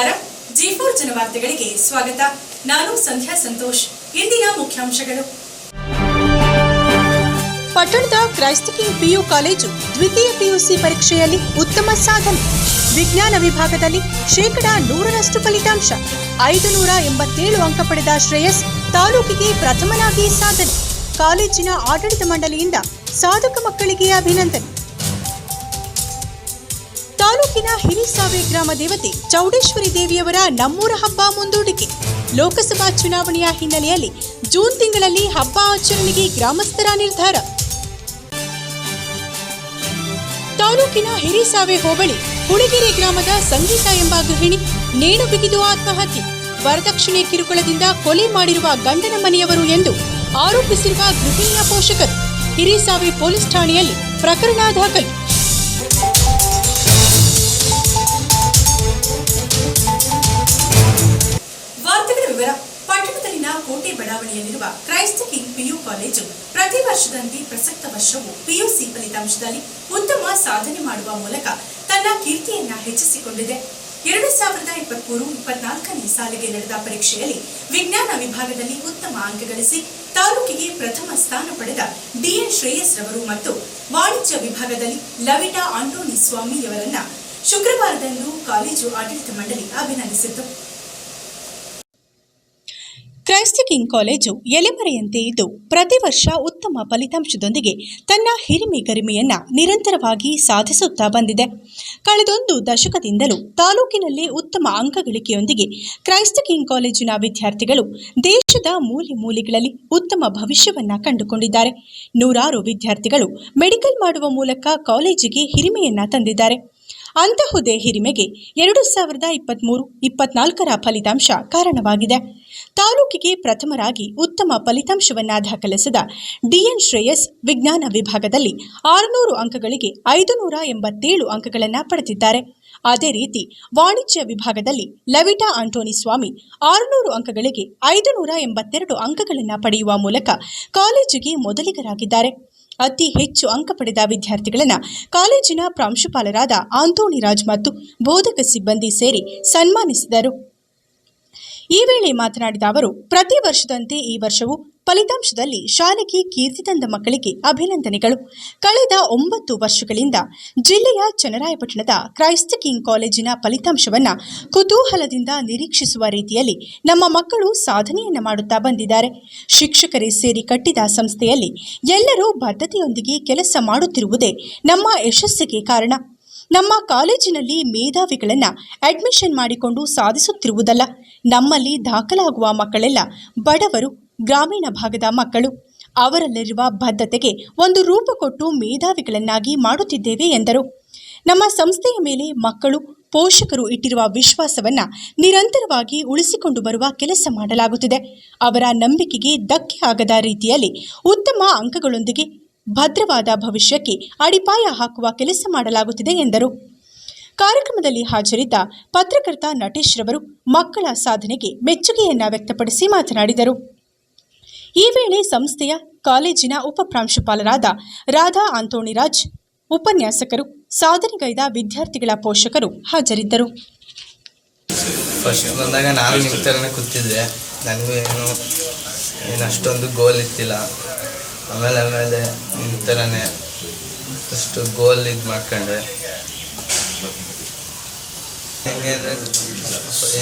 ನಮಸ್ಕಾರ. G four ಜನವಾರ್ತೆಗಳಿಗೆ ಸ್ವಾಗತ. ನಾನು ಸಂಧ್ಯಾ ಸಂತೋಷ್. ಇಂದಿನ ಮುಖ್ಯಾಂಶಗಳು. ಪಟ್ಟಣದ ಕ್ರೈಸ್ತ ಕಿಂಗ್ ಪಿಯು ಕಾಲೇಜು ದ್ವಿತೀಯ ಪಿಯುಸಿ ಪರೀಕ್ಷೆಯಲ್ಲಿ ಉತ್ತಮ ಸಾಧನೆ. ವಿಜ್ಞಾನ ವಿಭಾಗದಲ್ಲಿ ಶೇಕಡಾ ನೂರರಷ್ಟು ಫಲಿತಾಂಶ. ಐದು ನೂರ ಎಂಬತ್ತೇಳು ಅಂಕ ಪಡೆದ ಶ್ರೇಯಸ್ ತಾಲೂಕಿಗೆ ಪ್ರಥಮನಾಗಿ ಸಾಧನೆ. ಕಾಲೇಜಿನ ಆಡಳಿತ ಮಂಡಳಿಯಿಂದ ಸಾಧಕ ಮಕ್ಕಳಿಗೆ ಅಭಿನಂದನೆ. ತಾಲೂಕಿನ ಹಿರಿಸಾವೆ ಗ್ರಾಮ ದೇವತೆ ಚೌಡೇಶ್ವರಿ ದೇವಿಯವರ ನಮ್ಮೂರ ಹಬ್ಬ ಮುಂದೂಡಿಕೆ. ಲೋಕಸಭಾ ಚುನಾವಣೆಯ ಹಿನ್ನೆಲೆಯಲ್ಲಿ ಜೂನ್ ತಿಂಗಳಲ್ಲಿ ಹಬ್ಬ ಆಚರಣೆಗೆ ಗ್ರಾಮಸ್ಥರ ನಿರ್ಧಾರ. ತಾಲೂಕಿನ ಹಿರಿಸಾವೆ ಹೋಬಳಿ, ಹುಳಿಗೆರೆ ಗ್ರಾಮದ ಸಂಗೀತ ಎಂಬ ಗೃಹಿಣಿ ನೇಣು ಬಿಗಿದು ಆತ್ಮಹತ್ಯೆ. ವರದಕ್ಷಿಣೆ ಕಿರುಕುಳದಿಂದ ಕೊಲೆ ಮಾಡಿರುವ ಗಂಡನ ಮನೆಯವರು ಎಂದು ಆರೋಪಿಸಿರುವ ಗೃಹಿಣಿಯ ಪೋಷಕರು. ಹಿರಿಸಾವೆ ಪೊಲೀಸ್ ಠಾಣೆಯಲ್ಲಿ ಪ್ರಕರಣ ದಾಖಲು. ವಿವರ ಪಟ್ಟಣದಲ್ಲಿನ ಕೋಟೆ ಬಡಾವಣೆಯಲ್ಲಿರುವ ಕ್ರೈಸ್ತ ಕಿಂಗ್ ಪಿಯು ಕಾಲೇಜು ಪ್ರತಿ ವರ್ಷದಂತೆ ಪ್ರಸಕ್ತ ವರ್ಷವೂ ಪಿಯುಸಿ ಫಲಿತಾಂಶದಲ್ಲಿ ಉತ್ತಮ ಸಾಧನೆ ಮಾಡುವ ಮೂಲಕ ತನ್ನ ಕೀರ್ತಿಯನ್ನ ಹೆಚ್ಚಿಸಿಕೊಂಡಿದೆ. ಎರಡು ಸಾವಿರದ ಇಪ್ಪತ್ಮೂರು ಇಪ್ಪತ್ನಾಲ್ಕನೇ ಸಾಲಿಗೆ ನಡೆದ ಪರೀಕ್ಷೆಯಲ್ಲಿ ವಿಜ್ಞಾನ ವಿಭಾಗದಲ್ಲಿ ಉತ್ತಮ ಅಂಕ ಗಳಿಸಿ ತಾಲೂಕಿಗೆ ಪ್ರಥಮ ಸ್ಥಾನ ಪಡೆದ ಡಿಎನ್ ಶ್ರೇಯಸ್ ರವರು ಮತ್ತು ವಾಣಿಜ್ಯ ವಿಭಾಗದಲ್ಲಿ ಲವಿಟಾ ಆಂಟೋನಿ ಸ್ವಾಮಿಯವರನ್ನ ಶುಕ್ರವಾರದಂದು ಕಾಲೇಜು ಆಡಳಿತ ಮಂಡಳಿ ಅಭಿನಂದಿಸಿತು ಕ್ರೈಸ್ತ ಕಿಂಗ್ ಕಾಲೇಜು ಎಲೆಮರೆಯಂತೆ ಇದ್ದು, ಪ್ರತಿ ವರ್ಷ ಉತ್ತಮ ಫಲಿತಾಂಶದೊಂದಿಗೆ ತನ್ನ ಹಿರಿಮೆ ಗರಿಮೆಯನ್ನ ನಿರಂತರವಾಗಿ ಸಾಧಿಸುತ್ತಾ ಬಂದಿದೆ. ಕಳೆದೊಂದು ದಶಕದಿಂದಲೂ ತಾಲೂಕಿನಲ್ಲಿ ಉತ್ತಮ ಅಂಕಗಳಿಕೆಯೊಂದಿಗೆ ಕ್ರೈಸ್ತ ಕಿಂಗ್ ಕಾಲೇಜಿನ ವಿದ್ಯಾರ್ಥಿಗಳು ದೇಶದ ಮೂಲೆ ಮೂಲೆಗಳಲ್ಲಿ ಉತ್ತಮ ಭವಿಷ್ಯವನ್ನ ಕಂಡುಕೊಂಡಿದ್ದಾರೆ. ನೂರಾರು ವಿದ್ಯಾರ್ಥಿಗಳು ಮೆಡಿಕಲ್ ಮಾಡುವ ಮೂಲಕ ಕಾಲೇಜಿಗೆ ಹಿರಿಮೆಯನ್ನ ತಂದಿದ್ದಾರೆ. ಅಂತಹುದೇ ಹಿರಿಮೆಗೆ ಎರಡು ಸಾವಿರದ ಇಪ್ಪತ್ತ್ಮೂರು ಇಪ್ಪತ್ನಾಲ್ಕರ ಫಲಿತಾಂಶ ಕಾರಣವಾಗಿದೆ. ತಾಲೂಕಿಗೆ ಪ್ರಥಮರಾಗಿ ಉತ್ತಮ ಫಲಿತಾಂಶವನ್ನ ದಾಖಲಿಸಿದ ಡಿಎನ್ ಶ್ರೇಯಸ್ ವಿಜ್ಞಾನ ವಿಭಾಗದಲ್ಲಿ ಆರುನೂರು ಅಂಕಗಳಿಗೆ ಐದು ನೂರ ಎಂಬತ್ತೇಳು ಅಂಕಗಳನ್ನು ಪಡೆದಿದ್ದಾರೆ. ಅದೇ ರೀತಿ ವಾಣಿಜ್ಯ ವಿಭಾಗದಲ್ಲಿ ಲವಿಟಾ ಆಂಟೋನಿ ಸ್ವಾಮಿ ಆರುನೂರು ಅಂಕಗಳಿಗೆ ಐದು ನೂರ ಎಂಬತ್ತೆರಡು ಅಂಕಗಳನ್ನು ಪಡೆಯುವ ಮೂಲಕ ಕಾಲೇಜಿಗೆ ಮೊದಲಿಗರಾಗಿದ್ದಾರೆ. ಅತಿ ಹೆಚ್ಚು ಅಂಕ ಪಡೆದ ವಿದ್ಯಾರ್ಥಿಗಳನ್ನು ಕಾಲೇಜಿನ ಪ್ರಾಂಶುಪಾಲರಾದ ಆಂತೋಣಿರಾಜ್ ಮತ್ತು ಬೋಧಕ ಸಿಬ್ಬಂದಿ ಸೇರಿ ಸನ್ಮಾನಿಸಿದರು. ಈ ವೇಳೆ ಮಾತನಾಡಿದ ಅವರು, ಪ್ರತಿ ವರ್ಷದಂತೆ ಈ ವರ್ಷವೂ ಫಲಿತಾಂಶದಲ್ಲಿ ಶಾಲೆಗೆ ಕೀರ್ತಿ ತಂದ ಮಕ್ಕಳಿಗೆ ಅಭಿನಂದನೆಗಳು. ಕಳೆದ ಒಂಬತ್ತು ವರ್ಷಗಳಿಂದ ಜಿಲ್ಲೆಯ ಚನ್ನರಾಯಪಟ್ಟಣದ ಕ್ರೈಸ್ತ ಕಿಂಗ್ ಕಾಲೇಜಿನ ಫಲಿತಾಂಶವನ್ನ ಕುತೂಹಲದಿಂದ ನಿರೀಕ್ಷಿಸುವ ರೀತಿಯಲ್ಲಿ ನಮ್ಮ ಮಕ್ಕಳು ಸಾಧನೆಯನ್ನು ಮಾಡುತ್ತಾ ಬಂದಿದ್ದಾರೆ. ಶಿಕ್ಷಕರೇ ಸೇರಿ ಕಟ್ಟಿದ ಸಂಸ್ಥೆಯಲ್ಲಿ ಎಲ್ಲರೂ ಬದ್ಧತೆಯೊಂದಿಗೆ ಕೆಲಸ ಮಾಡುತ್ತಿರುವುದೇ ನಮ್ಮ ಯಶಸ್ಸಿಗೆ ಕಾರಣ. ನಮ್ಮ ಕಾಲೇಜಿನಲ್ಲಿ ಮೇಧಾವಿಗಳನ್ನು ಅಡ್ಮಿಷನ್ ಮಾಡಿಕೊಂಡು ಸಾಧಿಸುತ್ತಿರುವುದಲ್ಲ, ನಮ್ಮಲ್ಲಿ ದಾಖಲಾಗುವ ಮಕ್ಕಳೆಲ್ಲ ಬಡವರು, ಗ್ರಾಮೀಣ ಭಾಗದ ಮಕ್ಕಳು. ಅವರಲ್ಲಿರುವ ಬದ್ಧತೆಗೆ ಒಂದು ರೂಪ ಕೊಟ್ಟು ಮೇಧಾವಿಗಳನ್ನಾಗಿ ಮಾಡುತ್ತಿದ್ದೇವೆ ಎಂದರು. ನಮ್ಮ ಸಂಸ್ಥೆಯ ಮೇಲೆ ಮಕ್ಕಳು, ಪೋಷಕರು ಇಟ್ಟಿರುವ ವಿಶ್ವಾಸವನ್ನ ನಿರಂತರವಾಗಿ ಉಳಿಸಿಕೊಂಡು ಬರುವ ಕೆಲಸ ಮಾಡಲಾಗುತ್ತಿದೆ. ಅವರ ನಂಬಿಕೆಗೆ ಧಕ್ಕೆ ಆಗದ ರೀತಿಯಲ್ಲಿ ಉತ್ತಮ ಅಂಕಗಳೊಂದಿಗೆ ಭದ್ರವಾದ ಭವಿಷ್ಯಕ್ಕೆ ಅಡಿಪಾಯ ಹಾಕುವ ಕೆಲಸ ಮಾಡಲಾಗುತ್ತಿದೆ ಎಂದರು. ಕಾರ್ಯಕ್ರಮದಲ್ಲಿ ಹಾಜರಿದ್ದ ಪತ್ರಕರ್ತ ನಟೇಶ್ ರವರು ಮಕ್ಕಳ ಸಾಧನೆಗೆ ಮೆಚ್ಚುಗೆಯನ್ನ ವ್ಯಕ್ತಪಡಿಸಿ ಮಾತನಾಡಿದರು. ಈ ವೇಳೆ ಸಂಸ್ಥೆಯ ಕಾಲೇಜಿನ ಉಪಪ್ರಾಂಶುಪಾಲರಾದ ರಾಧಾ ಆಂತೋಣಿರಾಜ್, ಉಪನ್ಯಾಸಕರು, ಸಾಧನೆಗೈದ ವಿದ್ಯಾರ್ಥಿಗಳ ಪೋಷಕರು ಹಾಜರಿದ್ದರು. ಗೋಲ್ ಇತ್ತಿಲ್ಲ ಆಮೇಲೆ ಆಮೇಲೆ ಈ ಥರನೇ ಅಷ್ಟು ಗೋಲ್ ಇದು ಮಾಡ್ಕೊಂಡೆ ಹೆಂಗೆ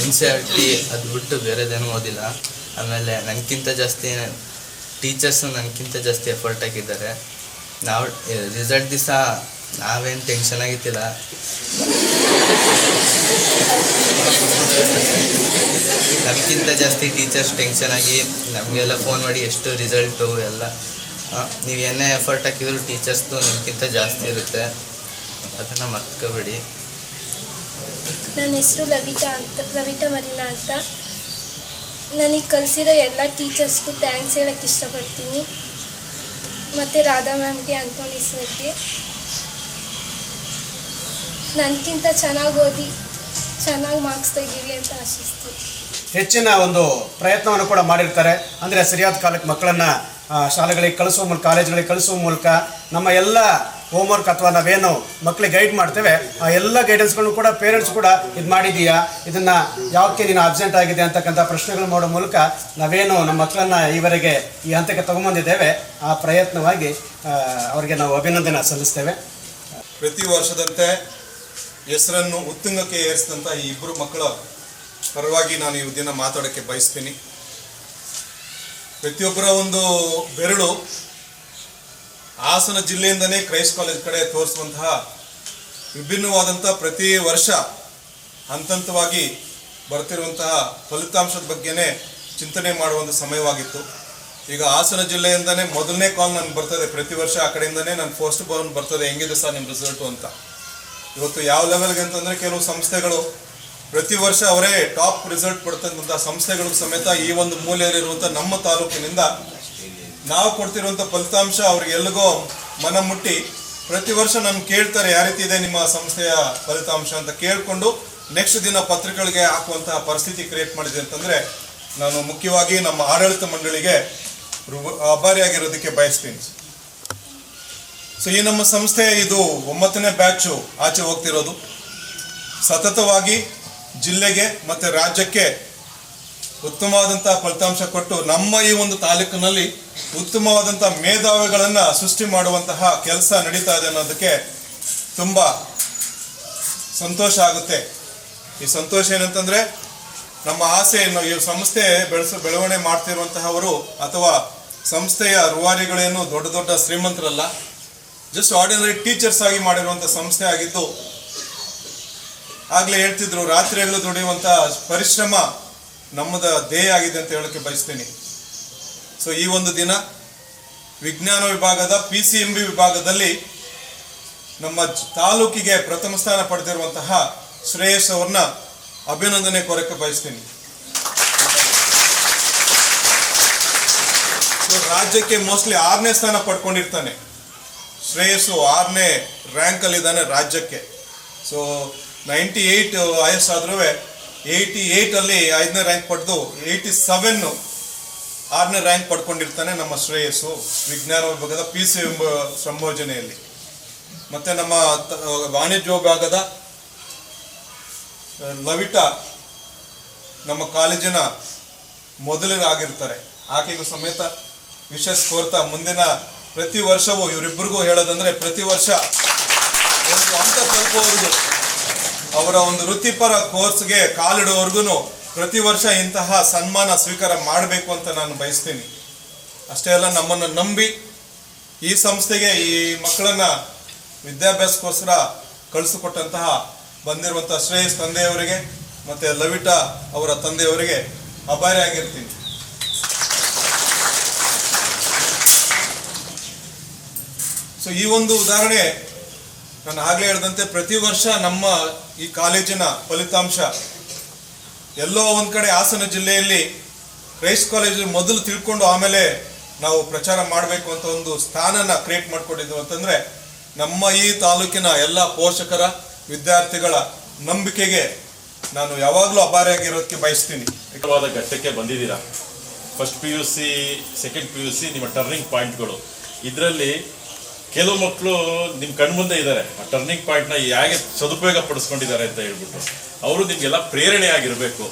ಎನ್ ಸಿ ಆರ್ ಟಿ ಅದು ಬಿಟ್ಟು ಬೇರೆದೇನೂ ಓದಿಲ್ಲ. ಆಮೇಲೆ ನನಗಿಂತ ಜಾಸ್ತಿ ಟೀಚರ್ಸು ನನಗಿಂತ ಜಾಸ್ತಿ ಎಫರ್ಟ್ ಹಾಕಿದ್ದಾರೆ. ನಾವು ರಿಸಲ್ಟ್ ದಿವಸ ನಾವೇನು ಟೆನ್ಷನ್ ಆಗಿತ್ತಿಲ್ಲ. ನಮಗಿಂತ ಜಾಸ್ತಿ ಟೀಚರ್ಸ್ ಟೆನ್ಷನ್ ಆಗಿ ನಮಗೆಲ್ಲ ಫೋನ್ ಮಾಡಿ ಎಷ್ಟು ರಿಸಲ್ಟು ಎಲ್ಲ ನೀವು ಏನೇ ಎಫರ್ಟ್ ಹಾಕಿದ್ರು ಟೀಚರ್ಸ್ದು ನಿಮ್ಗಿಂತ ಜಾಸ್ತಿ ಇರುತ್ತೆ. ಅದನ್ನು ಮರ್ತ್ಕೋಬೇಡಿ. ನನ್ನ ಹೆಸರು ಲವಿತಾ ಅಂತ ಲವಿತಾ ಮರೀನಾ ಅಂತ. ನನಗೆ ಕಲಿಸಿರೋ ಎಲ್ಲ ಟೀಚರ್ಸ್ಗೂ ಥ್ಯಾಂಕ್ಸ್ ಹೇಳಕ್ಕೆ ಇಷ್ಟಪಡ್ತೀನಿ. ಮತ್ತು ರಾಧಾ ಮ್ಯಾಮ್ಗೆ ಅಂಟೋನಿ ಸರ್ಗೆ. ನನಗಿಂತ ಚೆನ್ನಾಗಿ ಓದಿ ಚೆನ್ನಾಗಿ ಮಾರ್ಕ್ಸ್ ತೆಗೀರಿ ಅಂತ ಆಶಿಸ್ತೀನಿ. ಹೆಚ್ಚಿನ ಒಂದು ಪ್ರಯತ್ನವನ್ನು ಕೂಡ ಮಾಡಿರ್ತಾರೆ. ಅಂದರೆ ಸರಿಯಾದ ಕಾಲಕ್ಕೆ ಮಕ್ಕಳನ್ನು ಶಾಲೆಗಳಿಗೆ ಕಳಿಸುವ ಮೂಲಕ, ಕಾಲೇಜುಗಳಿಗೆ ಕಳಿಸುವ ಮೂಲಕ ನಮ್ಮ ಎಲ್ಲ ಹೋಮ್ವರ್ಕ್ ಅಥವಾ ನಾವೇನು ಮಕ್ಕಳಿಗೆ ಗೈಡ್ ಮಾಡ್ತೇವೆ, ಆ ಎಲ್ಲ ಗೈಡೆನ್ಸ್ಗಳನ್ನು ಕೂಡ ಪೇರೆಂಟ್ಸ್ ಕೂಡ ಇದು ಮಾಡಿದೀಯಾ? ಇದನ್ನು ಯಾಕೆ ನೀನು ಅಬ್ಸೆಂಟ್ ಆಗಿದೆ ಅಂತಕ್ಕಂಥ ಪ್ರಶ್ನೆಗಳು ಮಾಡೋ ಮೂಲಕ ನಾವೇನು ನಮ್ಮ ಮಕ್ಕಳನ್ನು ಈವರೆಗೆ ಈ ಹಂತಕ್ಕೆ ತಗೊಂಬಂದಿದ್ದೇವೆ ಆ ಪ್ರಯತ್ನವಾಗಿ ಅವರಿಗೆ ನಾವು ಅಭಿನಂದನೆ ಸಲ್ಲಿಸ್ತೇವೆ. ಪ್ರತಿ ವರ್ಷದಂತೆ ಹೆಸರನ್ನು ಉತ್ತುಂಗಕ್ಕೆ ಏರಿಸಿದಂಥ ಈ ಇಬ್ಬರು ಮಕ್ಕಳ ಪರವಾಗಿ ನಾನು ಈ ದಿನ ಮಾತಾಡೋಕ್ಕೆ ಬಯಸ್ತೀನಿ. ಪ್ರತಿಯೊಬ್ಬರ ಒಂದು ಬೆರಳು ಹಾಸನ ಜಿಲ್ಲೆಯಿಂದನೇ ಕ್ರೈಸ್ಟ್ ಕಾಲೇಜ್ ಕಡೆ ತೋರಿಸುವಂತಹ ವಿಭಿನ್ನವಾದಂಥ ಪ್ರತಿ ವರ್ಷ ಹಂತ ಹಂತವಾಗಿ ಬರ್ತಿರುವಂತಹ ಫಲಿತಾಂಶದ ಬಗ್ಗೆನೇ ಚಿಂತನೆ ಮಾಡುವಂಥ ಸಮಯವಾಗಿತ್ತು. ಈಗ ಹಾಸನ ಜಿಲ್ಲೆಯಿಂದನೇ ಮೊದಲನೇ ಕಾಲ್ ನನಗೆ ಬರ್ತದೆ ಪ್ರತಿ ವರ್ಷ ಆ ಕಡೆಯಿಂದನೇ ನನ್ನ ಫಸ್ಟ್ ಬೌನ್ ಬರ್ತದೆ. ಹೆಂಗಿದೆ ಸರ್ ನಿಮ್ಮ ರಿಸಲ್ಟು ಅಂತ. ಇವತ್ತು ಯಾವ ಲೆವೆಲ್ಗೆ ಅಂತಂದರೆ ಕೆಲವು ಸಂಸ್ಥೆಗಳು ಪ್ರತಿ ವರ್ಷ ಅವರೇ ಟಾಪ್ ರಿಸಲ್ಟ್ ಕೊಡ್ತಕ್ಕಂಥ ಸಂಸ್ಥೆಗಳು ಸಮೇತ ಈ ಒಂದು ಮೂಲೆಯಲ್ಲಿರುವಂಥ ನಮ್ಮ ತಾಲೂಕಿನಿಂದ ನಾವು ಕೊಡ್ತಿರುವಂಥ ಫಲಿತಾಂಶ ಅವ್ರಿಗೆ ಎಲ್ಲಿಗೋ ಮನ ಮುಟ್ಟಿ ಪ್ರತಿ ವರ್ಷ ನಮ್ಗೆ ಕೇಳ್ತಾರೆ ಯಾವ ರೀತಿ ಇದೆ ನಿಮ್ಮ ಸಂಸ್ಥೆಯ ಫಲಿತಾಂಶ ಅಂತ ಕೇಳಿಕೊಂಡು ನೆಕ್ಸ್ಟ್ ದಿನ ಪತ್ರಿಕೆಗಳಿಗೆ ಹಾಕುವಂತಹ ಪರಿಸ್ಥಿತಿ ಕ್ರಿಯೇಟ್ ಮಾಡಿದೆ ಅಂತಂದರೆ ನಾನು ಮುಖ್ಯವಾಗಿ ನಮ್ಮ ಆಡಳಿತ ಮಂಡಳಿಗೆ ಅಭಾರಿಯಾಗಿರೋದಕ್ಕೆ ಬಯಸ್ತೀನಿ. ಸೊ ಈ ನಮ್ಮ ಸಂಸ್ಥೆ ಇದು ಒಂಬತ್ತನೇ ಬ್ಯಾಚು ಆಚೆ ಹೋಗ್ತಿರೋದು. ಸತತವಾಗಿ ಜಿಲ್ಲೆಗೆ ಮತ್ತು ರಾಜ್ಯಕ್ಕೆ ಉತ್ತಮವಾದಂಥ ಫಲಿತಾಂಶ ಕೊಟ್ಟು ನಮ್ಮ ಈ ಒಂದು ತಾಲೂಕಿನಲ್ಲಿ ಉತ್ತಮವಾದಂಥ ಮೇಧಾವಿಗಳನ್ನು ಸೃಷ್ಟಿ ಮಾಡುವಂತಹ ಕೆಲಸ ನಡೀತಾ ಇದೆ ಅನ್ನೋದಕ್ಕೆ ತುಂಬ ಸಂತೋಷ ಆಗುತ್ತೆ. ಈ ಸಂತೋಷ ಏನಂತಂದ್ರೆ ನಮ್ಮ ಆಸೆಯನ್ನು ಈ ಸಂಸ್ಥೆ ಬೆಳೆಸ ಬೆಳವಣಿಗೆ ಮಾಡ್ತಿರುವಂತಹವರು ಅಥವಾ ಸಂಸ್ಥೆಯ ರೂವಾರಿಗಳೇನು ದೊಡ್ಡ ದೊಡ್ಡ ಶ್ರೀಮಂತರಲ್ಲ ಜಸ್ಟ್ ಆರ್ಡಿನರಿ ಟೀಚರ್ಸ್ ಆಗಿ ಮಾಡಿರುವಂಥ ಸಂಸ್ಥೆ ಆಗಿದ್ದು ಆಗ್ಲೇ ಹೇಳ್ತಿದ್ರು, ರಾತ್ರಿ ಹಗಲು ದುಡಿಯುವಂತ ಪರಿಶ್ರಮ ನಮ್ಮದ ಧ್ಯೇಯ ಆಗಿದೆ ಅಂತ ಹೇಳಕ್ಕೆ ಬಯಸ್ತೀನಿ. ಸೊ ಈ ಒಂದು ದಿನ ವಿಜ್ಞಾನ ವಿಭಾಗದ ಪಿ ಸಿ ಎಂ ಬಿ ವಿಭಾಗದಲ್ಲಿ ನಮ್ಮ ತಾಲೂಕಿಗೆ ಪ್ರಥಮ ಸ್ಥಾನ ಪಡೆದಿರುವಂತಹ ಶ್ರೇಯಸ್ ಅವ್ರನ್ನ ಅಭಿನಂದನೆ ಕೋರಕ್ಕೆ ಬಯಸ್ತೀನಿ. ರಾಜ್ಯಕ್ಕೆ ಮೋಸ್ಟ್ಲಿ ಆರನೇ ಸ್ಥಾನ ಪಡ್ಕೊಂಡಿರ್ತಾನೆ. ಶ್ರೇಯಸ್ಸು ಆರನೇ ರ್ಯಾಂಕಲ್ಲಿ ಇದ್ದಾನೆ ರಾಜ್ಯಕ್ಕೆ. ಸೊ ನೈಂಟಿ ಏಯ್ಟ್ ಹೈಯೆಸ್ಟ್ ಆದ್ರೂ ಏಯ್ಟಿ ಏಯ್ಟಲ್ಲಿ ಐದನೇ ರ್ಯಾಂಕ್ ಪಡೆದು ಏಯ್ಟಿ ಸೆವೆನ್ನು ಆರನೇ ರ್ಯಾಂಕ್ ಪಡ್ಕೊಂಡಿರ್ತಾನೆ ನಮ್ಮ ಶ್ರೇಯಸ್ಸು ವಿಜ್ಞಾನ ವಿಭಾಗದ ಪಿ ಸಿ ಎಂಬ ಸಂಯೋಜನೆಯಲ್ಲಿ. ಮತ್ತು ನಮ್ಮ ವಾಣಿಜ್ಯ ವಿಭಾಗದ ಲವಿಟಾ ನಮ್ಮ ಕಾಲೇಜಿನ ಮೊದಲಿಗಾಗಿರ್ತಾರೆ ಆಕೆಗೂ ಸಮೇತ ವಿಶೇಷ ಕೋರ್ತಾ ಮುಂದಿನ ಪ್ರತಿ ವರ್ಷವೂ ಇವರಿಬ್ಬರಿಗೂ ಹೇಳೋದಂದ್ರೆ ಪ್ರತಿ ವರ್ಷ ಒಂದು ಸ್ವಲ್ಪ ತಲುಪುವವರೆಗೂ ಅವರ ಒಂದು ವೃತ್ತಿಪರ ಕೋರ್ಸ್ಗೆ ಕಾಲಿಡುವವರೆಗೂ ಪ್ರತಿ ವರ್ಷ ಇಂತಹ ಸನ್ಮಾನ ಸ್ವೀಕಾರ ಮಾಡಬೇಕು ಅಂತ ನಾನು ಬಯಸ್ತೀನಿ. ಅಷ್ಟೇ ಅಲ್ಲ, ನಮ್ಮನ್ನು ನಂಬಿ ಈ ಸಂಸ್ಥೆಗೆ ಈ ಮಕ್ಕಳನ್ನ ವಿದ್ಯಾಭ್ಯಾಸಕ್ಕೋಸ್ಕರ ಕಳಿಸಿಕೊಟ್ಟಂತಹ ಬಂದಿರುವಂತಹ ಶ್ರೇಯಸ್ ತಂದೆಯವರಿಗೆ ಮತ್ತೆ ಲವಿಟಾ ಅವರ ತಂದೆಯವರಿಗೆ ಅಭಾರಿ ಆಗಿರ್ತೀನಿ. ಸೊ ಈ ಒಂದು ಉದಾಹರಣೆ ನಾನು ಆಗಲೇ ಹೇಳಿದಂತೆ, ಪ್ರತಿ ವರ್ಷ ನಮ್ಮ ಈ ಕಾಲೇಜಿನ ಫಲಿತಾಂಶ ಎಲ್ಲೋ ಒಂದು ಕಡೆ ಹಾಸನ ಜಿಲ್ಲೆಯಲ್ಲಿ ಕ್ರೈಸ್ ಕಾಲೇಜ್ ಮೊದಲು ತಿಳ್ಕೊಂಡು ಆಮೇಲೆ ನಾವು ಪ್ರಚಾರ ಮಾಡಬೇಕು ಅಂತ ಒಂದು ಸ್ಥಾನನ ಕ್ರಿಯೇಟ್ ಮಾಡ್ಕೊಂಡಿದ್ವು ಅಂತಂದ್ರೆ ನಮ್ಮ ಈ ತಾಲೂಕಿನ ಎಲ್ಲ ಪೋಷಕರ, ವಿದ್ಯಾರ್ಥಿಗಳ ನಂಬಿಕೆಗೆ ನಾನು ಯಾವಾಗಲೂ ಅಭಾರಿಯಾಗಿರೋದಕ್ಕೆ ಬಯಸ್ತೀನಿ. ಮುಖ್ಯವಾದ ಘಟ್ಟಕ್ಕೆ ಬಂದಿದ್ದೀರಾ? First P U C second P U C ನಿಮ್ಮ ಟರ್ನಿಂಗ್ ಪಾಯಿಂಟ್ಗಳು ಇದರಲ್ಲಿ ಕೆಲವು ಮಕ್ಕಳು ನಿಮ್ಮ ಕಣ್ಮುಂದೆ ಇದ್ದಾರೆ. ಆ ಟರ್ನಿಂಗ್ ಪಾಯಿಂಟ್ನ ಹೇಗೆ ಸದುಪಯೋಗ ಪಡಿಸ್ಕೊಂಡಿದ್ದಾರೆ ಅಂತ ಹೇಳ್ಬಿಟ್ಟು. ಅವರು ನಿಮಗೆಲ್ಲ ಪ್ರೇರಣೆ ಆಗಿರಬೇಕು.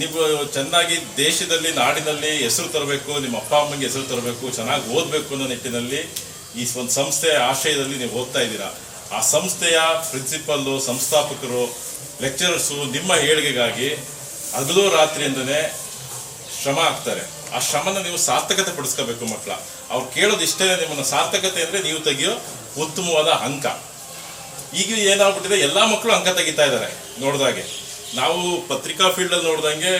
ನೀವು ಚೆನ್ನಾಗಿ ದೇಶದಲ್ಲಿ, ನಾಡಿನಲ್ಲಿ ಹೆಸರು ತರಬೇಕು, ನಿಮ್ಮ ಅಪ್ಪ ಅಮ್ಮನಿಗೆ ಹೆಸರು ತರಬೇಕು, ಚೆನ್ನಾಗಿ ಓದಬೇಕು ಅನ್ನೋ ನಿಟ್ಟಿನಲ್ಲಿ ಈ ಒಂದು ಸಂಸ್ಥೆಯ ಆಶಯದಲ್ಲಿ ನೀವು ಓದ್ತಾ ಇದ್ದೀರಾ. ಆ ಸಂಸ್ಥೆಯ ಪ್ರಿನ್ಸಿಪಲ್ಲು ಸಂಸ್ಥಾಪಕರು ಲೆಕ್ಚರರ್ಸು ನಿಮ್ಮ ಏಳಿಗೆಗಾಗಿ ಹಗಲು ರಾತ್ರಿಯಿಂದನೇ ಶ್ರಮ ಆಗ್ತಾರೆ. ಆ ಶ್ರಮನ ನೀವು ಸಾರ್ಥಕತೆ ಪಡಿಸ್ಕೋಬೇಕು ಮಕ್ಕಳ. ಅವ್ರು ಕೇಳೋದು ಇಷ್ಟೇ ನಿಮ್ಮನ್ನು ಸಾರ್ಥಕತೆ ಅಂದರೆ ನೀವು ತೆಗೆಯೋ ಉತ್ತಮವಾದ ಅಂಕ. ಈಗ ಏನಾಗ್ಬಿಟ್ಟಿದೆ, ಎಲ್ಲ ಮಕ್ಕಳು ಅಂಕ ತೆಗಿತಾ ಇದ್ದಾರೆ ನೋಡಿದಾಗೆ ನಾವು ಪತ್ರಿಕಾ ಫೀಲ್ಡಲ್ಲಿ ನೋಡ್ದಂಗೆ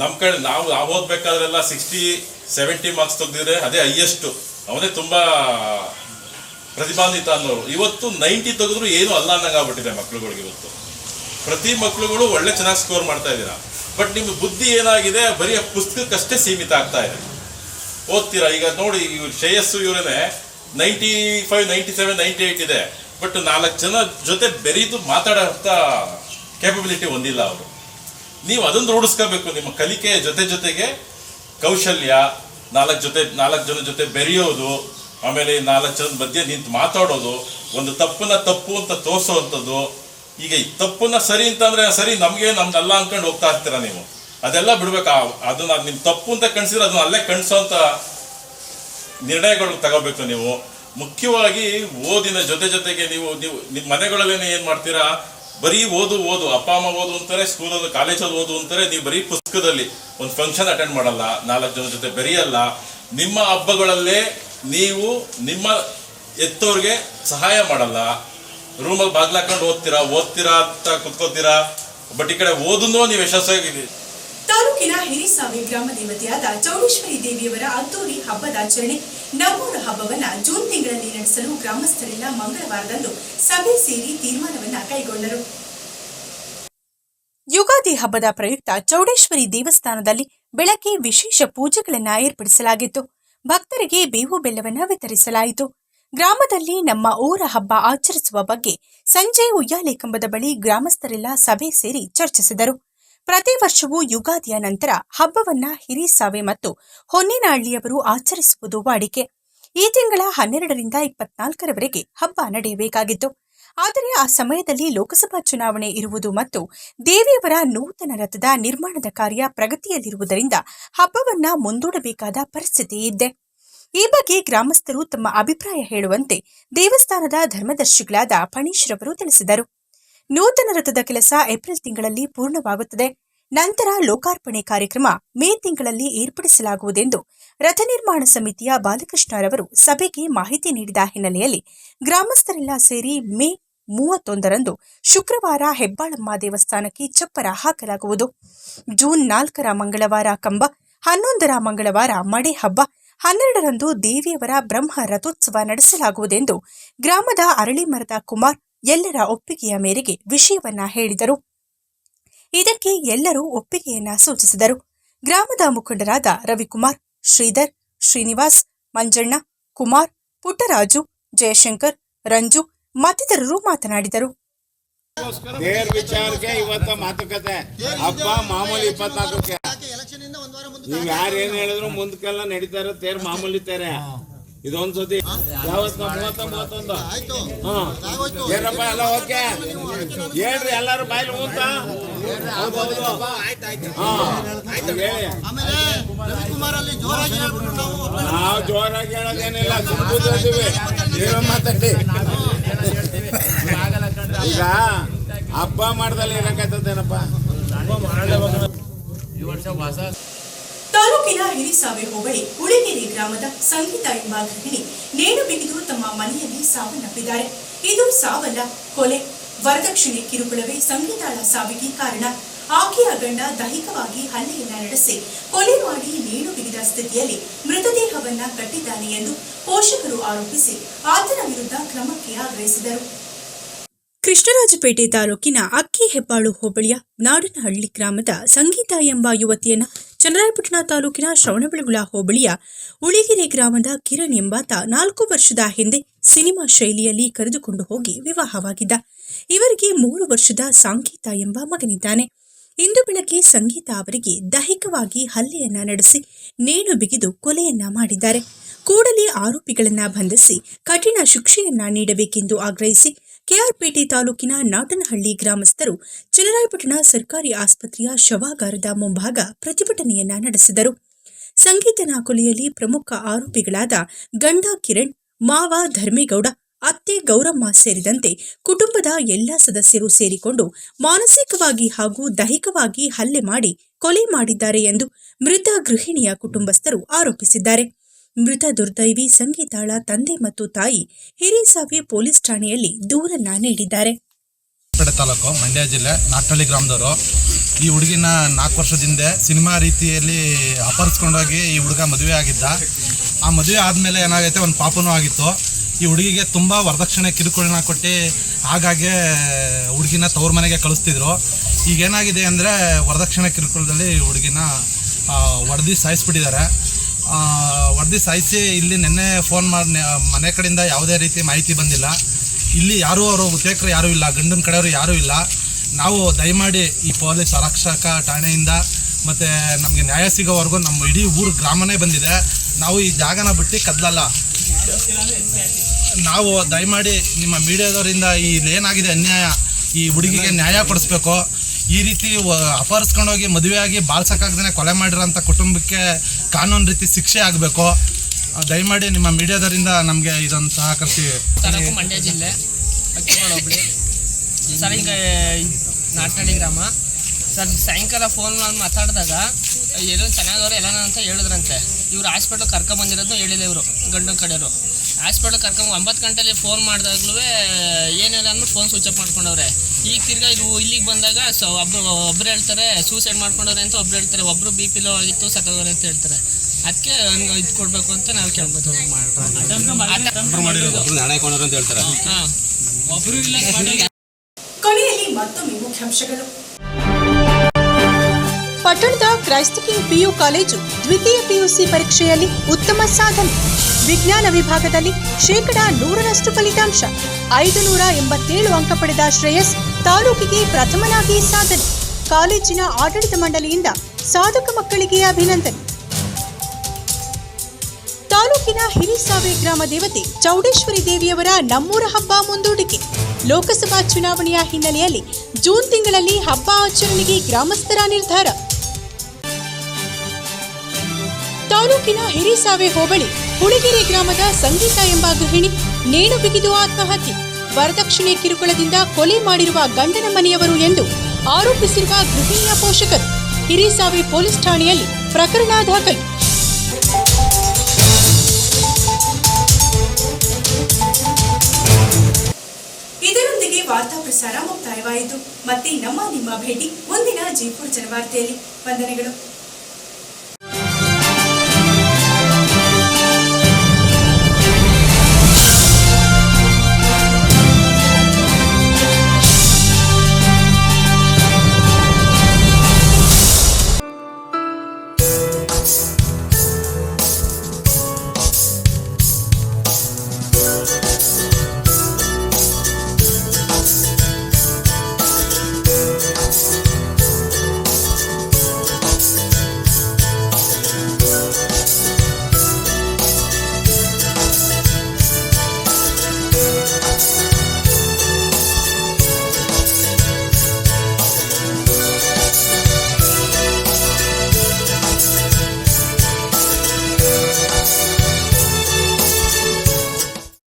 ನಮ್ಮ ಕಡೆ ನಾವು ನಾವು ಓದ್ಬೇಕಾದ್ರೆಲ್ಲ ಸಿಕ್ಸ್ಟಿ ಸೆವೆಂಟಿ ಮಾರ್ಕ್ಸ್ ತೆಗೆದಿದ್ರೆ ಅದೇ ಹೈಯೆಸ್ಟ್ ಅವನೇ ತುಂಬ ಪ್ರತಿಭಾನ್ವಿತ ಅನ್ನೋರು. ಇವತ್ತು ನೈಂಟಿ ತೆಗೆದ್ರು ಏನು ಅಲ್ಲ ಅನ್ನಂಗೆ ಆಗ್ಬಿಟ್ಟಿದೆ ಮಕ್ಳುಗಳಿಗೆ ಇವತ್ತು. ಪ್ರತಿ ಮಕ್ಳುಗಳು ಒಳ್ಳೆ ಚೆನ್ನಾಗಿ ಸ್ಕೋರ್ ಮಾಡ್ತಾ ಇದ್ದೀರಾ. ಬಟ್ ನಿಮ್ಮ ಬುದ್ಧಿ ಏನಾಗಿದೆ, ಬರೀ ಪುಸ್ತಕಕ್ಕಷ್ಟೇ ಸೀಮಿತ ಆಗ್ತಾ ಇದೆ. ಓದ್ತೀರಾ? ಈಗ ನೋಡಿ, ಇವ್ರು ಶ್ರೇಯಸ್ಸು ಇವರೇ ninety five ninety seven ninety eight ಇದೆ. ಬಟ್ ನಾಲ್ಕು ಜನ ಜೊತೆ ಬೆರೀದು ಮಾತಾಡೋ ಕೇಪಬಿಲಿಟಿ ಹೊಂದಿಲ್ಲ ಅವರು. ನೀವು ಅದನ್ನು ರೂಢಿಸ್ಕೋಬೇಕು. ನಿಮ್ಮ ಕಲಿಕೆಯ ಜೊತೆ ಜೊತೆಗೆ ಕೌಶಲ್ಯ, ನಾಲ್ಕು ಜೊತೆ, ನಾಲ್ಕು ಜನ ಜೊತೆ ಬೆರೆಯೋದು, ಆಮೇಲೆ ನಾಲ್ಕು ಜನ ಮಧ್ಯೆ ನಿಂತು ಮಾತಾಡೋದು, ಒಂದು ತಪ್ಪನ್ನ ತಪ್ಪು ಅಂತ ತೋರಿಸೋ ಅಂಥದ್ದು ಈಗ ಈ ತಪ್ಪನ್ನ ಸರಿ ಅಂತಂದ್ರೆ ಸರಿ, ನಮಗೆ ನಮ್ದಲ್ಲ ಅನ್ಕೊಂಡು ಹೋಗ್ತಾ ಇರ್ತೀರಾ ನೀವು? ಅದೆಲ್ಲ ಬಿಡ್ಬೇಕು? ಅದನ್ನ ನಿಮ್ ತಪ್ಪು ಅಂತ ಕಣ್ಸಿದ್ರೆ ಅದನ್ನ ಅಲ್ಲೇ ಕಣ್ಸೋಂತ ನಿರ್ಣಯಗಳು ತಗೋಬೇಕು ನೀವು. ಮುಖ್ಯವಾಗಿ ಓದಿನ ಜೊತೆ ಜೊತೆಗೆ ನೀವು ನೀವು ನಿಮ್ಮ ಮನೆಗಳಲ್ಲೇನೆ ಏನ್ ಮಾಡ್ತೀರಾ? ಬರೀ ಓದು ಓದು. ಅಪ್ಪ, ಅಮ್ಮ ಓದು ಅಂತಾರೆ, ಸ್ಕೂಲಲ್ಲಿ ಕಾಲೇಜಲ್ಲಿ ಓದು ಅಂತಾರೆ. ನೀವು ಬರೀ ಪುಸ್ತಕದಲ್ಲಿ ಒಂದು ಫಂಕ್ಷನ್ ಅಟೆಂಡ್ ಮಾಡಲ್ಲ. ನಾಲ್ಕು ಜನ ಜೊತೆ ಬೆರೆಯಲ್ಲ. ನಿಮ್ಮ ಹಬ್ಬಗಳಲ್ಲೇ ನೀವು ನಿಮ್ಮ ಎತ್ತೋರ್ಗೆ ಸಹಾಯ ಮಾಡಲ್ಲ. ರೂಮಲ್ಲಿ ಬಾಗ್ಲಾಕೊಂಡು ಓದ್ತೀರಾ? ಓದ್ತೀರಾ ಅಂತ ಕುತ್ಕೋತೀರಾ? ಬಟ್ ಈ ಕಡೆ ಓದುನು ನೀವು ಯಶಸ್ವಿಯಾಗಿ ತಾಲೂಕಿನ ಹಿರಿಸಾವೆ ಗ್ರಾಮ ದೇವತೆಯಾದ ಚೌಡೇಶ್ವರಿ ದೇವಿಯವರ ಅದ್ದೂರಿ ಹಬ್ಬದ ಆಚರಣೆ. ನಮ್ಮೂರ ಹಬ್ಬವನ್ನ ಜೂನ್ ತಿಂಗಳಲ್ಲಿ ನಡೆಸಲು ಗ್ರಾಮಸ್ಥರೆಲ್ಲ ಮಂಗಳವಾರದಂದು ಸಭೆ ಸೇರಿ ತೀರ್ಮಾನವನ್ನ ಕೈಗೊಂಡರು. ಯುಗಾದಿ ಹಬ್ಬದ ಪ್ರಯುಕ್ತ ಚೌಡೇಶ್ವರಿ ದೇವಸ್ಥಾನದಲ್ಲಿ ಬೆಳಗ್ಗೆ ವಿಶೇಷ ಪೂಜೆಗಳನ್ನು ಏರ್ಪಡಿಸಲಾಗಿತ್ತು. ಭಕ್ತರಿಗೆ ಬೇವು ಬೆಲ್ಲವನ್ನು ವಿತರಿಸಲಾಯಿತು. ಗ್ರಾಮದಲ್ಲಿ ನಮ್ಮ ಊರ ಹಬ್ಬ ಆಚರಿಸುವ ಬಗ್ಗೆ ಸಂಜೆ ಉಯ್ಯಾಲೆ ಕಂಬದ ಬಳಿ ಗ್ರಾಮಸ್ಥರೆಲ್ಲ ಸಭೆ ಸೇರಿ ಚರ್ಚಿಸಿದರು. ಪ್ರತಿ ವರ್ಷವೂ ಯುಗಾದಿಯ ನಂತರ ಹಬ್ಬವನ್ನ ಹಿರಿಸಾವೆ ಮತ್ತು ಹೊನ್ನೇನಹಳ್ಳಿಯವರು ಆಚರಿಸುವುದು ವಾಡಿಕೆ. ಈ ತಿಂಗಳ ಹನ್ನೆರಡರಿಂದ ಇಪ್ಪತ್ನಾಲ್ಕರವರೆಗೆ ಹಬ್ಬ ನಡೆಯಬೇಕಾಗಿತ್ತು. ಆದರೆ ಆ ಸಮಯದಲ್ಲಿ ಲೋಕಸಭಾ ಚುನಾವಣೆ ಇರುವುದು ಮತ್ತು ದೇವಿಯವರ ನೂತನ ರಥದ ನಿರ್ಮಾಣದ ಕಾರ್ಯ ಪ್ರಗತಿಯಲ್ಲಿರುವುದರಿಂದ ಹಬ್ಬವನ್ನ ಮುಂದೂಡಬೇಕಾದ ಪರಿಸ್ಥಿತಿ ಇದೆ ಈ ಬಗ್ಗೆ ಗ್ರಾಮಸ್ಥರು ತಮ್ಮ ಅಭಿಪ್ರಾಯ ಹೇಳುವಂತೆ ದೇವಸ್ಥಾನದ ಧರ್ಮದರ್ಶಿಗಳಾದ ಫಣೀಶ್ರವರು ತಿಳಿಸಿದರು. ನೂತನ ರಥದ ಕೆಲಸ ಏಪ್ರಿಲ್ ತಿಂಗಳಲ್ಲಿ ಪೂರ್ಣವಾಗುತ್ತದೆ. ನಂತರ ಲೋಕಾರ್ಪಣೆ ಕಾರ್ಯಕ್ರಮ ಮೇ ತಿಂಗಳಲ್ಲಿ ಏರ್ಪಡಿಸಲಾಗುವುದೆಂದು ರಥ ನಿರ್ಮಾಣ ಸಮಿತಿಯ ಬಾಲಕೃಷ್ಣರವರು ಸಭೆಗೆ ಮಾಹಿತಿ ನೀಡಿದ ಹಿನ್ನೆಲೆಯಲ್ಲಿ ಗ್ರಾಮಸ್ಥರೆಲ್ಲ ಸೇರಿ ಮೇ ಮೂವತ್ತೊಂದರಂದು ಶುಕ್ರವಾರ ಹೆಬ್ಬಾಳಮ್ಮ ದೇವಸ್ಥಾನಕ್ಕೆ ಚಪ್ಪರ ಹಾಕಲಾಗುವುದು. ಜೂನ್ ನಾಲ್ಕರ ಮಂಗಳವಾರ ಕಂಬ, ಹನ್ನೊಂದರ ಮಂಗಳವಾರ ಮಡೆ ಹಬ್ಬ, ಹನ್ನೆರಡರಂದು ದೇವಿಯವರ ಬ್ರಹ್ಮ ರಥೋತ್ಸವ ನಡೆಸಲಾಗುವುದೆಂದು ಗ್ರಾಮದ ಅರಳಿ ಮರದ ಕುಮಾರ್ ಎಲ್ಲರ ಒಪ್ಪಿಗೆಯ ಮೇರೆಗೆ ವಿಷಯವನ್ನ ಹೇಳಿದರು. ಇದಕ್ಕೆ ಎಲ್ಲರೂ ಒಪ್ಪಿಗೆಯನ್ನ ಸೂಚಿಸಿದರು. ಗ್ರಾಮದ ಮುಖಂಡರಾದ ರವಿಕುಮಾರ್ ಶ್ರೀಧರ್ ಶ್ರೀನಿವಾಸ್ ಮಂಜಣ್ಣ ಕುಮಾರ್ ಪುಟ್ಟರಾಜು ಜಯಶಂಕರ್ ರಂಜು ಮತ್ತಿತರರು ಮಾತನಾಡಿದರು. ದೇರ್ ವಿಚಾರಕ್ಕೆ ಇವತ್ತ ಮಾತುಕತೆ. ಹಬ್ಬ ಮಾಮೂಲಿ ಇಪ್ಪತ್ನಾಲ್ಕಕ್ಕೆ. ನೀವ್ ಯಾರು ಏನ್ ಹೇಳಿದ್ರು ಮುಂದಕ್ಕೆಲ್ಲ ನಡೀತಾರೆ ತೇರ್ ಮಾಮೂಲಿ ತೇರೆ. ಇದೊಂದ್ ಸತಿ ಯಾವತ್ತ ಮೂವತ್ತ ಮೂವತ್ತೊಂದು ಹಾ. ಏನಪ್ಪ ಎಲ್ಲ ಓಕೆ? ಹೇಳ್ರಿ ಎಲ್ಲಾರು ಬಾಯ್ಲಿ ಮುಂತ ನಾವ್. ಜೋರಾಗಿ ಹೇಳೋದೇನಿಲ್ಲ ಸುಮ್ ಕೂತಿರ್ತೀವಿ ನೀವೇ ಮಾತಾಡಿ. ಈಗ ಹಬ್ಬ ಮಾಡ್ದಲ್ಲಿ ಇರಕತ್ತದೇನಪ್ಪ ತಾಲೂಕಿನ ಹಿರಿಸಾವೆ ಹೋಬಳಿ, ಉಳಿಗೆರೆ ಗ್ರಾಮದ ಸಂಗೀತ ಎಂಬ ಗೃಹಿಣಿ ನೇಣು ಬಿಗಿದು ತಮ್ಮ ಮನೆಯಲ್ಲಿ ಸಾವನ್ನಪ್ಪಿದ್ದಾರೆ. ಇದು ಸಾವಲ್ಲ, ಕೊಲೆ. ವರದಕ್ಷಿಣೆ ಕಿರುಕುಳವೇ ಸಂಗೀತಾಳ ಸಾವಿಗೆ ಕಾರಣ. ಆಕೆಯ ಗಂಡ ದೈಹಿಕವಾಗಿ ಹಲ್ಲೆಯನ್ನ ನಡೆಸಿ ಕೊಲೆ ಮಾಡಿ ನೇಣು ಬಿಗಿದ ಸ್ಥಿತಿಯಲ್ಲಿ ಮೃತದೇಹವನ್ನ ಕಟ್ಟಿದ್ದಾನೆ ಎಂದು ಪೋಷಕರು ಆರೋಪಿಸಿ ಆತನ ವಿರುದ್ಧ ಕ್ರಮಕ್ಕೆ ಆಗ್ರಹಿಸಿದರು. ಕೃಷ್ಣರಾಜಪೇಟೆ ತಾಲೂಕಿನ ಅಕ್ಕಿ ಹೆಬ್ಬಾಳು ಹೋಬಳಿಯ ನಾಡನಹಳ್ಳಿ ಗ್ರಾಮದ ಸಂಗೀತ ಎಂಬ ಯುವತಿಯನ್ನ ಚನ್ನರಾಯಪಟ್ಟಣ ತಾಲೂಕಿನ ಶ್ರವಣಬೆಳಗುಳ ಹೋಬಳಿಯ ಉಳಿಗೆರೆ ಗ್ರಾಮದ ಕಿರಣ್ ಎಂಬಾತ ನಾಲ್ಕು ವರ್ಷದ ಹಿಂದೆ ಸಿನಿಮಾ ಶೈಲಿಯಲ್ಲಿ ಕರೆದುಕೊಂಡು ಹೋಗಿ ವಿವಾಹವಾಗಿದ್ದ. ಇವರಿಗೆ ಮೂರು ವರ್ಷದ ಸಂಗೀತ ಎಂಬ ಮಗನಿದ್ದಾನೆ. ಇಂದು ಬೆಳಗ್ಗೆ ಸಂಗೀತ ಅವರಿಗೆ ದೈಹಿಕವಾಗಿ ಹಲ್ಲೆಯನ್ನ ನಡೆಸಿ ನೇಣು ಬಿಗಿದು ಕೊಲೆಯನ್ನ ಮಾಡಿದ್ದಾರೆ. ಕೂಡಲೇ ಆರೋಪಿಗಳನ್ನ ಬಂಧಿಸಿ ಕಠಿಣ ಶಿಕ್ಷೆಯನ್ನ ನೀಡಬೇಕೆಂದು ಆಗ್ರಹಿಸಿ ಕೆಆರ್ಪೇಟೆ ತಾಲೂಕಿನ ನಾಟನಹಳ್ಳಿ ಗ್ರಾಮಸ್ಥರು ಚನ್ನರಾಯಪಟ್ಟಣ ಸರ್ಕಾರಿ ಆಸ್ಪತ್ರೆಯ ಶವಾಗಾರದ ಮುಂಭಾಗ ಪ್ರತಿಭಟನೆಯನ್ನ ನಡೆಸಿದರು. ಸಂಗೀತನ ಕೊಲೆಯಲ್ಲಿ ಪ್ರಮುಖ ಆರೋಪಿಗಳಾದ ಗಂಡ ಕಿರಣ್, ಮಾವ ಧರ್ಮೇಗೌಡ, ಅತ್ತೆ ಗೌರಮ್ಮ ಸೇರಿದಂತೆ ಕುಟುಂಬದ ಎಲ್ಲ ಸದಸ್ಯರು ಸೇರಿಕೊಂಡು ಮಾನಸಿಕವಾಗಿ ಹಾಗೂ ದೈಹಿಕವಾಗಿ ಹಲ್ಲೆ ಮಾಡಿ ಕೊಲೆ ಮಾಡಿದ್ದಾರೆ ಎಂದು ಮೃತ ಗೃಹಿಣಿಯ ಕುಟುಂಬಸ್ಥರು ಆರೋಪಿಸಿದ್ದಾರೆ. ಮೃತ ದುರ್ದೈವಿ ಸಂಗೀತಾಳ ತಂದೆ ಮತ್ತು ತಾಯಿ ಹಿರಿಸಾವಿ ಪೊಲೀಸ್ ಠಾಣೆಯಲ್ಲಿ ದೂರನ್ನ ನೀಡಿದ್ದಾರೆ. ತಾಲೂಕು ಮಂಡ್ಯ ಜಿಲ್ಲೆ ನಾಟ್ನಳ್ಳಿ ಗ್ರಾಮದವರು. ಈ ಹುಡುಗಿನ ನಾಲ್ಕು ವರ್ಷದ ಹಿಂದೆ ಸಿನಿಮಾ ರೀತಿಯಲ್ಲಿ ಅಪಹರಿಸ್ಕೊಂಡೋಗಿ ಈ ಹುಡುಗ ಮದುವೆ ಆಗಿದ್ದ. ಆ ಮದುವೆ ಆದಮೇಲೆ ಏನಾಗೈತೆ ಒಂದು ಪಾಪನೂ ಆಗಿತ್ತು. ಈ ಹುಡುಗಿಗೆ ತುಂಬ ವರದಕ್ಷಿಣೆ ಕಿರುಕುಳನ ಕೊಟ್ಟು ಹಾಗಾಗಿ ಹುಡುಗಿನ ತವ್ರ ಮನೆಗೆ ಕಳಿಸ್ತಿದ್ರು. ಈಗ ಏನಾಗಿದೆ ಅಂದರೆ ವರದಕ್ಷಿಣೆ ಕಿರುಕುಳದಲ್ಲಿ ಹುಡುಗಿನ ಒಡೆದು ಸಾಯಿಸ್ಬಿಟ್ಟಿದ್ದಾರೆ. ಹೊಡೆದಿ ಸಾಯಿಸಿ ಇಲ್ಲಿ ನಿನ್ನೆ ಫೋನ್ ಮಾಡಿ ಮನೆ ಕಡೆಯಿಂದ ಯಾವುದೇ ರೀತಿ ಮಾಹಿತಿ ಬಂದಿಲ್ಲ. ಇಲ್ಲಿ ಯಾರೂ ಅವರು ಉತ್ತೇಕರು ಯಾರೂ ಇಲ್ಲ, ಗಂಡನ ಕಡೆಯವರು ಯಾರೂ ಇಲ್ಲ. ನಾವು ದಯಮಾಡಿ ಈ ಪೊಲೀಸ್ ಆರಕ್ಷಕ ಠಾಣೆಯಿಂದ ಮತ್ತು ನಮಗೆ ನ್ಯಾಯ ಸಿಗೋವರೆಗೂ ನಮ್ಮ ಇಡೀ ಊರು ಗ್ರಾಮನೇ ಬಂದಿದೆ. ನಾವು ಈ ಜಾಗನ ಬಿಟ್ಟು ಕದಲಲ್ಲ. ನಾವು ದಯಮಾಡಿ ನಿಮ್ಮ ಮೀಡಿಯಾದವರಿಂದ ಏನಾಗಿದೆ ಅನ್ಯಾಯ, ಈ ಹುಡುಗಿಗೆ ನ್ಯಾಯ ಕೊಡಿಸ್ಬೇಕು. ಈ ರೀತಿ ಅಪಹರಿಸ್ಕೊಂಡೋಗಿ ಮದುವೆಯಾಗಿ ಬಾಳ್ಸಕ್ಕಾಗ್ದೇ ಕೊಲೆ ಮಾಡಿರೋಂಥ ಕುಟುಂಬಕ್ಕೆ ಕಾನೂನು ರೀತಿ ಶಿಕ್ಷೆ ಆಗಬೇಕು ದಯಮಾಡಿ ನಿಮ್ಮ ಮೀಡಿಯಾದರಿಂದ ನಮಗೆ ಇದೊಂದು ಸಹಕರಿಸಿ. ಮಂಡ್ಯ ಜಿಲ್ಲೆ ಅಕ್ಕಿಗೋಳ ಸರ್ ಈಗ ನಾಟ್ನಳ್ಳಿ ಗ್ರಾಮ. ಸರ್, ಸಾಯಂಕಾಲ ಫೋನ್ ಮಾಡಿ ಮಾತಾಡಿದಾಗ ಎಲ್ಲೋ ಚೆನ್ನಾಗವ್ರೆ ಎಲ್ಲ ಅಂತ ಹೇಳಿದ್ರಂತೆ. ಇವ್ರು ಹಾಸ್ಪಿಟ್ಲ್ ಕರ್ಕೊಂಬಂದಿರೋದು ಹೇಳಿಲ್ಲ ಇವರು, ಗಂಡನ ಕಡೆಯವರು. ಹಾಸ್ಪಿಟ್ಲ್ ಕರ್ಕೊಂಬ ಒಂಬತ್ತು ಗಂಟೆಯಲ್ಲಿ ಫೋನ್ ಮಾಡಿದಾಗ್ಲೂ ಏನಿಲ್ಲ ಅಂದ್ಬಿಟ್ಟು ಫೋನ್ ಸ್ವಿಚ್ ಆಫ್ ಮಾಡ್ಕೊಂಡವ್ರೆ. ಈಗ ತಿರ್ಗಾ ಇದು ಇಲ್ಲಿಗೆ ಬಂದಾಗ ಸೊ ಒಬ್ರು ಒಬ್ರು ಹೇಳ್ತಾರೆ ಸೂಸೈಡ್ ಮಾಡ್ಕೊಂಡವ್ರೆ ಅಂತ ಒಬ್ರು ಹೇಳ್ತಾರೆ. ಒಬ್ರು ಬಿ ಪಿ ಲೋ ಆಗಿತ್ತು ಸತ್ತೋಗ್ರೆ ಅಂತ ಹೇಳ್ತಾರೆ. ಅದಕ್ಕೆ ಹಂಗೆ ಇದು ಕೊಡಬೇಕು ಅಂತ ನಾವು ಕೇಳ್ಬೋದು. ಹಾಂ. ಒಬ್ರು ಇಲ್ಲ ಕೊನೆಯಲ್ಲಿ ಮತ್ತೊಮ್ಮೆ ಮುಖ್ಯಾಂಶಗಳು. ಪಟ್ಟಣದ ಕ್ರೈಸ್ತ ಕಿಂಗ್ ಪಿಯು ಕಾಲೇಜು ದ್ವಿತೀಯ ಪಿಯುಸಿ ಪರೀಕ್ಷೆಯಲ್ಲಿ ಉತ್ತಮ ಸಾಧನೆ. ವಿಜ್ಞಾನ ವಿಭಾಗದಲ್ಲಿ ಶೇಕಡಾ ನೂರರಷ್ಟು ಫಲಿತಾಂಶ. ಐದು ನೂರ ಎಂಬತ್ತೇಳು ಅಂಕ ಪಡೆದ ಶ್ರೇಯಸ್ ತಾಲೂಕಿಗೆ ಪ್ರಥಮನಾಗಿ ಸಾಧನೆ ಕಾಲೇಜಿನ ಆಡಳಿತ ಮಂಡಳಿಯಿಂದ ಸಾಧಕ ಮಕ್ಕಳಿಗೆ ಅಭಿನಂದನೆ. ತಾಲೂಕಿನ ಹಿರಿಸಾವೆ ಗ್ರಾಮ ದೇವತೆ ಚೌಡೇಶ್ವರಿ ದೇವಿಯವರ ನಮ್ಮೂರ ಹಬ್ಬ ಮುಂದೂಡಿಕೆ. ಲೋಕಸಭಾ ಚುನಾವಣೆಯ ಹಿನ್ನೆಲೆಯಲ್ಲಿ ಜೂನ್ ತಿಂಗಳಲ್ಲಿ ಹಬ್ಬ ಆಚರಣೆಗೆ ಗ್ರಾಮಸ್ಥರ ನಿರ್ಧಾರ. ತಾಲೂಕಿನ ಹಿರಿಸಾವೆ ಹೋಬಳಿ ಹುಳಿಗೆರೆ ಗ್ರಾಮದ ಸಂಗೀತ ಎಂಬ ಗೃಹಿಣಿ ನೇಣು ಬಿಗಿದು ಆತ್ಮಹತ್ಯೆ. ವರದಕ್ಷಿಣೆ ಕಿರುಕುಳದಿಂದ ಕೊಲೆ ಮಾಡಿರುವ ಗಂಡನ ಮನೆಯವರು ಎಂದು ಆರೋಪಿಸಿರುವ ಗೃಹಿಣಿಯ ಪೋಷಕರು ಹಿರಿಸಾವೆ ಪೊಲೀಸ್ ಠಾಣೆಯಲ್ಲಿ ಪ್ರಕರಣ ದಾಖಲು. ಇದರೊಂದಿಗೆ ವಾರ್ತಾ ಪ್ರಸಾರ ಮುಕ್ತಾಯವಾಯಿತು. ಮತ್ತೆ ನಮ್ಮ ನಿಮ್ಮ ಭೇಟಿ ಮುಂದಿನ ಜೈಪುರ್ ಜನವಾರ್ತೆಯಲ್ಲಿ. ವಂದನೆಗಳು.